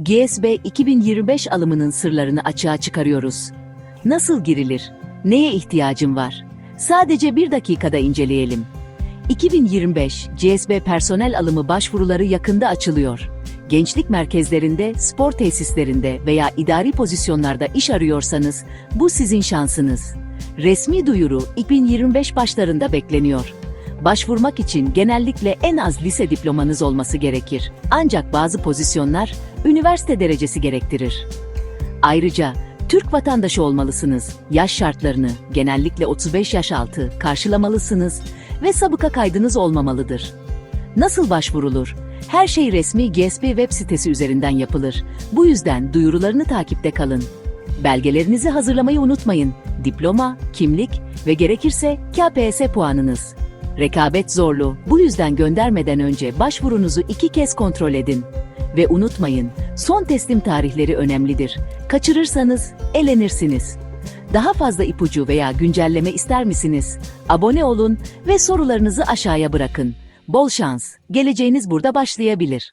GSB 2025 alımının sırlarını açığa çıkarıyoruz. Nasıl girilir? Neye ihtiyacın var? Sadece bir dakikada inceleyelim. 2025 GSB personel alımı başvuruları yakında açılıyor. Gençlik merkezlerinde, spor tesislerinde veya idari pozisyonlarda iş arıyorsanız bu sizin şansınız. Resmi duyuru 2025 başlarında bekleniyor. Başvurmak için genellikle en az lise diplomanız olması gerekir. Ancak bazı pozisyonlar üniversite derecesi gerektirir. Ayrıca Türk vatandaşı olmalısınız. Yaş şartlarını genellikle 35 yaş altı karşılamalısınız ve sabıka kaydınız olmamalıdır. Nasıl başvurulur? Her şey resmi GSP web sitesi üzerinden yapılır. Bu yüzden duyurularını takipte kalın. Belgelerinizi hazırlamayı unutmayın. Diploma, kimlik ve gerekirse KPSS puanınız. Rekabet zorlu. Bu yüzden göndermeden önce başvurunuzu iki kez kontrol edin. Ve unutmayın, son teslim tarihleri önemlidir. Kaçırırsanız elenirsiniz. Daha fazla ipucu veya güncelleme ister misiniz? Abone olun ve sorularınızı aşağıya bırakın. Bol şans. Geleceğiniz burada başlayabilir.